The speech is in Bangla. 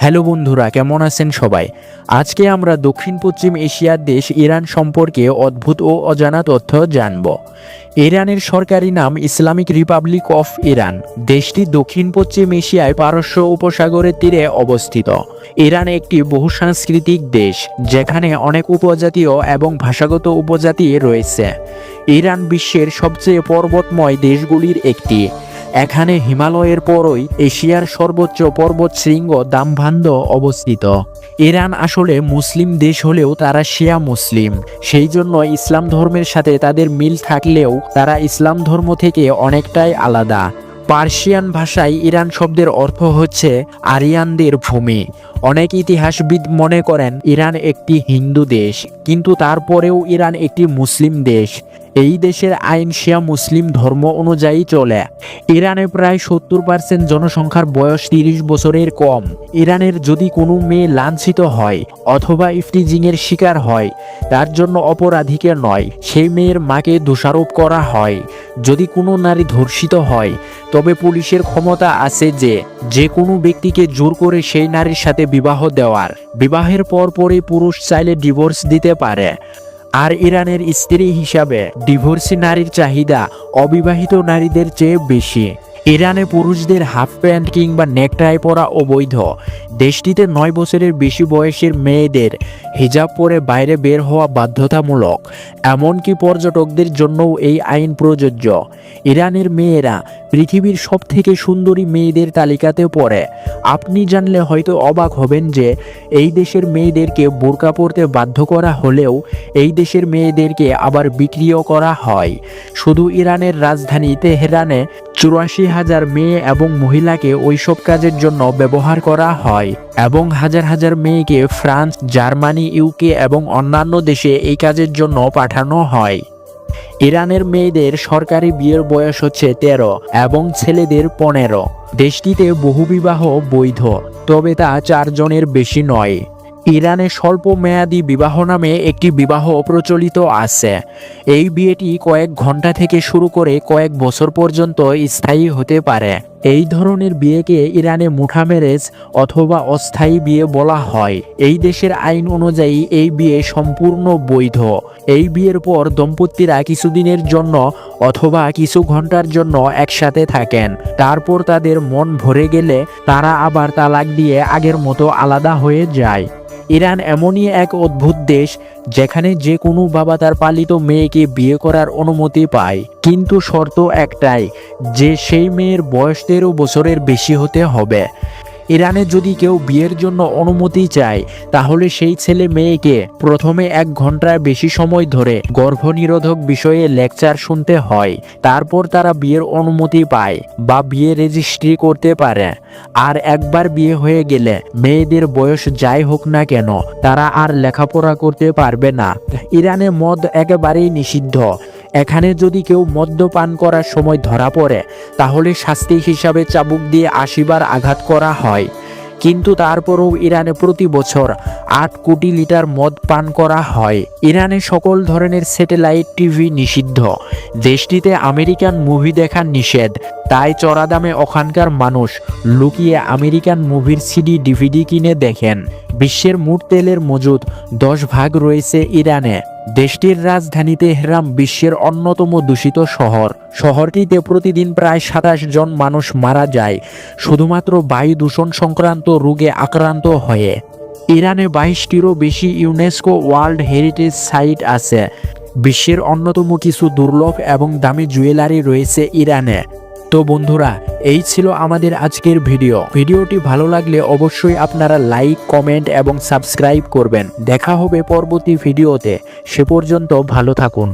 হ্যালো বন্ধুরা, কেমন আছেন সবাই? আজকে আমরা দক্ষিণ পশ্চিম এশিয়ার দেশ ইরান সম্পর্কে অদ্ভুত ও অজানা তথ্য জানব। ইরানের সরকারি নাম ইসলামিক রিপাবলিক অফ ইরান। দেশটি দক্ষিণ পশ্চিম এশিয়ায় পারস্য উপসাগরের তীরে অবস্থিত। ইরান একটি বহুসাংস্কৃতিক দেশ, যেখানে অনেক উপজাতীয় এবং ভাষাগত উপজাতি রয়েছে। ইরান বিশ্বের সবচেয়ে পর্বতময় দেশগুলির একটি। এখানে হিমালয়ের পরই এশিয়ার সর্বোচ্চ পর্বত শৃঙ্গ দামভান্দ অবস্থিত। ইরান আসলে মুসলিম দেশ হলেও তারা শিয়া মুসলিম। সেই জন্য ইসলাম ধর্মের সাথে তাদের মিল থাকলেও তারা ইসলাম ধর্ম থেকে অনেকটাই আলাদা। পার্সিয়ান ভাষায় ইরান শব্দের অর্থ হচ্ছে আরিয়ানদের ভূমি। অনেক ইতিহাসবিদ মনে করেন, ইরান একটি হিন্দু দেশ, কিন্তু তারপরেও ইরান একটি মুসলিম দেশ। এই দেশের আইন শিয়া মুসলিম ধর্ম অনুযায়ী চলে। ইরানে প্রায় সত্তর পার্সেন্ট জনসংখ্যার বয়স তিরিশ বছরের কম। ইরানের যদি কোনো মেয়ে লাঞ্ছিত হয় অথবা ইফটিজিংয়ের শিকার হয়, তার জন্য অপরাধীকে নয়, সেই মেয়ের মাকে দোষারোপ করা হয়। যদি কোনো নারী ধর্ষিত হয়, তবে পুলিশের ক্ষমতা আছে যে যে কোনো ব্যক্তিকে জোর করে সেই নারীর সাথে বিবাহ দেওয়ার। বিবাহের পর পরই পুরুষ চাইলে ডিভোর্স দিতে পারে। আর ইরানের স্ত্রী হিসাবে ডিভোর্সি নারীর চাহিদা অবিবাহিত নারীদের চেয়ে বেশি। ইরানে পুরুষদের হাফ প্যান্ট কিংবা নেকটাই পরা অবৈধ। দেশটিতে নয় বছরের বেশি বয়সের মেয়েদের হিজাব পরে বাইরে বের হওয়া বাধ্যতামূলক। এমনকি পর্যটকদের জন্যও এই আইন প্রযোজ্য। ইরানের মেয়েরা পৃথিবীর সব থেকে সুন্দরী মেয়েদের তালিকাতে পড়ে। আপনি জানলে হয়তো অবাক হবেন যে, এই দেশের মেয়েদেরকে বোরকা পরতে বাধ্য করা হলেও এই দেশের মেয়েদেরকে আবার বিক্রিও করা হয়। শুধু ইরানের রাজধানী তেহরানে চুরাশি হাজার মেয়ে এবং মহিলাকে ওইসব কাজের জন্য ব্যবহার করা হয়, এবং হাজার হাজার মেয়েকে ফ্রান্স, জার্মানি, ইউকে এবং অন্যান্য দেশে এই কাজের জন্য পাঠানো হয়। ইরানের মেয়েদের সরকারি বিয়ের বয়স হচ্ছে তেরো এবং ছেলেদের পনেরো। দেশটিতে বহুবিবাহ বৈধ, তবে তা চারজনের বেশি নয়। ইরানে স্বল্প মেয়াদী বিবাহ নামে একটি বিবাহ প্রচলিত আছে। এই বিয়েটি কয়েক ঘণ্টা থেকে শুরু করে কয়েক বছর পর্যন্ত স্থায়ী হতে পারে। এই ধরনের বিয়েকে ইরানে মুঠা ম্যারেজ অথবা অস্থায়ী বিয়ে বলা হয়। এই দেশের আইন অনুযায়ী এই বিয়ে সম্পূর্ণ বৈধ। এই বিয়ের পর দম্পতিরা কিছুদিনের জন্য অথবা কিছু ঘণ্টার জন্য একসাথে থাকেন। তারপর তাদের মন ভরে গেলে তারা আবার তালাক দিয়ে আগের মতো আলাদা হয়ে যায়। ইরান এমনই এক অদ্ভুত দেশ যেখানে যে কোনো বাবা তার পালিত মেয়েকে বিয়ে করার অনুমতি পায়। কিন্তু শর্ত একটাই, যে সেই মেয়ের বয়স তেরো বছরের বেশি হতে হবে। ইরানে যদি কেউ বিয়ের জন্য অনুমতি চায়, তাহলে সেই ছেলে মেয়েকে প্রথমে এক ঘণ্টার বেশি সময় ধরে গর্ভনিরোধক বিষয়ে লেকচার শুনতে হয়, তারপর তারা বিয়ের অনুমতি পায় বা বিয়ে রেজিস্ট্রি করতে পারে। আর একবার বিয়ে হয়ে গেলে মেয়েদের বয়স যাই হোক না কেন, তারা আর লেখাপড়া করতে পারবে না। ইরানে মদ একেবারেই নিষিদ্ধ। এখানে যদি কেউ মদ্যপান করার সময় ধরা পড়ে, তাহলে শাস্তি হিসাবে চাবুক দিয়ে আশিবার আঘাত করা হয়। কিন্তু তারপরেও ইরানে প্রতি বছর আট কোটি লিটার মদ পান করা হয়। ইরানে সকল ধরনের স্যাটেলাইট টিভি নিষিদ্ধ। দেশটিতে আমেরিকান মুভি দেখা নিষেধ। তাই চড়া দামে ওখানকার মানুষ লুকিয়ে আমেরিকান মুভির সিডি, ডিভিডি কিনে দেখেন। বিশ্বের মোট তেলের মজুদ দশ ভাগ রয়েছে ইরানে। দেশটির রাজধানী তেহরান বিশ্বের অন্যতম দূষিত শহর। শহরটিতে প্রতিদিন প্রায় সাতাশ জন মানুষ মারা যায়। শুধুমাত্র বায়ু দূষণ সংক্রান্ত রোগে আক্রান্ত হয়ে। ইরানে বাইশটিরও বেশি ইউনেস্কো ওয়ার্ল্ড হেরিটেজ সাইট আছে। বিশ্বের অন্যতম কিছু দুর্লভ এবং দামি জুয়েলারি রয়েছে ইরানে। তো বন্ধুরা, এই ছিল আমাদের আজকের ভিডিও। ভিডিওটি ভালো লাগলে অবশ্যই আপনারা লাইক, কমেন্ট এবং সাবস্ক্রাইব করবেন। দেখা হবে পরবর্তী ভিডিওতে। সে পর্যন্ত ভালো থাকুন।